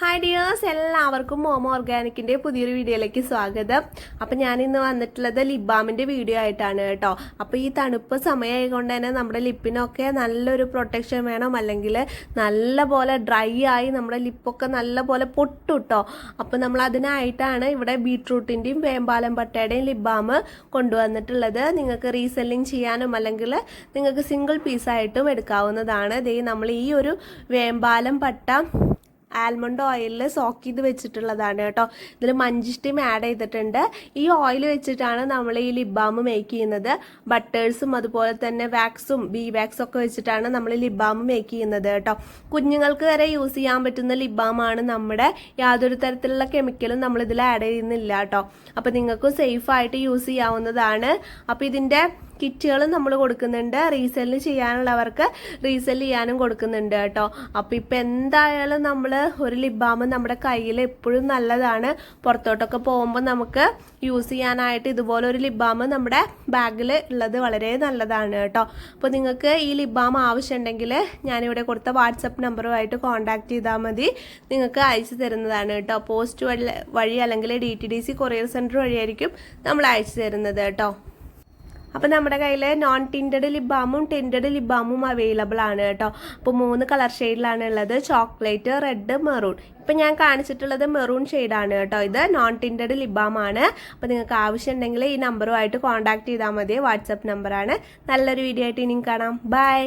Hi dears എല്ലാവർക്കും മോമോ ഓർഗാനിക്കിന്റെ പുതിയൊരു വീഡിയോയിലേക്ക് സ്വാഗതം. അപ്പം ഞാൻ ഇന്ന് വന്നിട്ടുള്ളത് ലിബാമിന്റെ വീഡിയോ ആയിട്ടാണ് കേട്ടോ. അപ്പോൾ ഈ തണുപ്പ് സമയമായതുകൊണ്ട് തന്നെ നമ്മുടെ ലിപ്പിനൊക്കെ നല്ലൊരു പ്രൊട്ടക്ഷൻ വേണം. അല്ലെങ്കിൽ നല്ല പോലെ ഡ്രൈ ആയി നമ്മുടെ ലിപ്പൊക്കെ നല്ല പോലെ പൊട്ടു കേട്ടോ. അപ്പോൾ നമ്മൾ അതിനായിട്ടാണ് ഇവിടെ ബീട്രൂട്ടിന്റെയും വേമ്പാലം പട്ടയുടെയും ലിബാം കൊണ്ടുവന്നിട്ടുള്ളത്. നിങ്ങൾക്ക് റീസെല്ലിംഗ് ചെയ്യാനും അല്ലെങ്കിൽ നിങ്ങൾക്ക് സിംഗിൾ പീസായിട്ടും എടുക്കാവുന്നതാണ്. ദേ നമ്മൾ ഈ ഒരു വേമ്പാലം പട്ട ആൽമണ്ട് ഓയിലിൽ സോക്ക് ചെയ്ത് വെച്ചിട്ടുള്ളതാണ് കേട്ടോ. ഇതിൽ മഞ്ചിഷ്ടിയും ആഡ് ചെയ്തിട്ടുണ്ട്. ഈ ഓയിൽ വെച്ചിട്ടാണ് നമ്മൾ ഈ ലിപ് ബാം മേക്ക് ചെയ്യുന്നത്. ബട്ടേഴ്സും അതുപോലെ തന്നെ വാക്സും ബി വാക്സും ഒക്കെ വെച്ചിട്ടാണ് നമ്മൾ ലിപ് ബാം മേക്ക് ചെയ്യുന്നത് കേട്ടോ. കുഞ്ഞുങ്ങൾക്ക് വരെ യൂസ് ചെയ്യാൻ പറ്റുന്ന ലിപ് ആണ് നമ്മുടെ യാതൊരു തരത്തിലുള്ള കെമിക്കലും നമ്മൾ ഇതിൽ ആഡ് ചെയ്യുന്നില്ല കേട്ടോ. അപ്പോൾ നിങ്ങൾക്ക് സേഫ് ആയിട്ട് യൂസ് ചെയ്യാവുന്നതാണ്. അപ്പോൾ ഇതിന്റെ കിറ്റുകൾ നമ്മൾ കൊടുക്കുന്നുണ്ട്. റീസെൽ ചെയ്യാനുള്ളവർക്ക് റീസെൽ ചെയ്യാനും കൊടുക്കുന്നുണ്ട് കേട്ടോ. അപ്പം ഇപ്പം എന്തായാലും നമ്മൾ ഒരു ലിബാമ് നമ്മുടെ കയ്യിൽ എപ്പോഴും നല്ലതാണ്. പുറത്തോട്ടൊക്കെ പോകുമ്പോൾ നമുക്ക് യൂസ് ചെയ്യാനായിട്ട് ഇതുപോലെ ഒരു ലിബാമ് നമ്മുടെ ബാഗിൽ ഉള്ളത് വളരെ നല്ലതാണ് കേട്ടോ. അപ്പോൾ നിങ്ങൾക്ക് ഈ ലിബാം ആവശ്യമുണ്ടെങ്കിൽ ഞാനിവിടെ കൊടുത്ത വാട്സപ്പ് നമ്പറുമായിട്ട് കോൺടാക്ട് ചെയ്താൽ മതി. നിങ്ങൾക്ക് അയച്ചു തരുന്നതാണ് കേട്ടോ. പോസ്റ്റ് വഴി അല്ലെങ്കിൽ D T D C courier centre വഴിയായിരിക്കും നമ്മൾ അയച്ചു തരുന്നത് കേട്ടോ. അപ്പോൾ നമ്മുടെ കയ്യിൽ നോൺ ടിന്റഡ് ലിബാമും ടിന്റഡ് ലിബാമും അവൈലബിൾ ആണ് കേട്ടോ. അപ്പോൾ മൂന്ന് കളർ ഷെയ്ഡിലാണ് ഉള്ളത്. ചോക്ലേറ്റ് റെഡ് മെറൂൺ ഇപ്പം ഞാൻ കാണിച്ചിട്ടുള്ളത് മെറൂൺ ഷെയ്ഡാണ് കേട്ടോ. ഇത് നോൺ ടിന്റഡ് ആണ്. അപ്പോൾ നിങ്ങൾക്ക് ആവശ്യം ആവശ്യമുണ്ടെങ്കിൽ ഈ നമ്പറുമായിട്ട് കോൺടാക്ട് ചെയ്താൽ മതി. വാട്സപ്പ് നമ്പറാണ് നല്ലൊരു വീഡിയോ ആയിട്ട് ഇനിയും കാണാം. ബൈ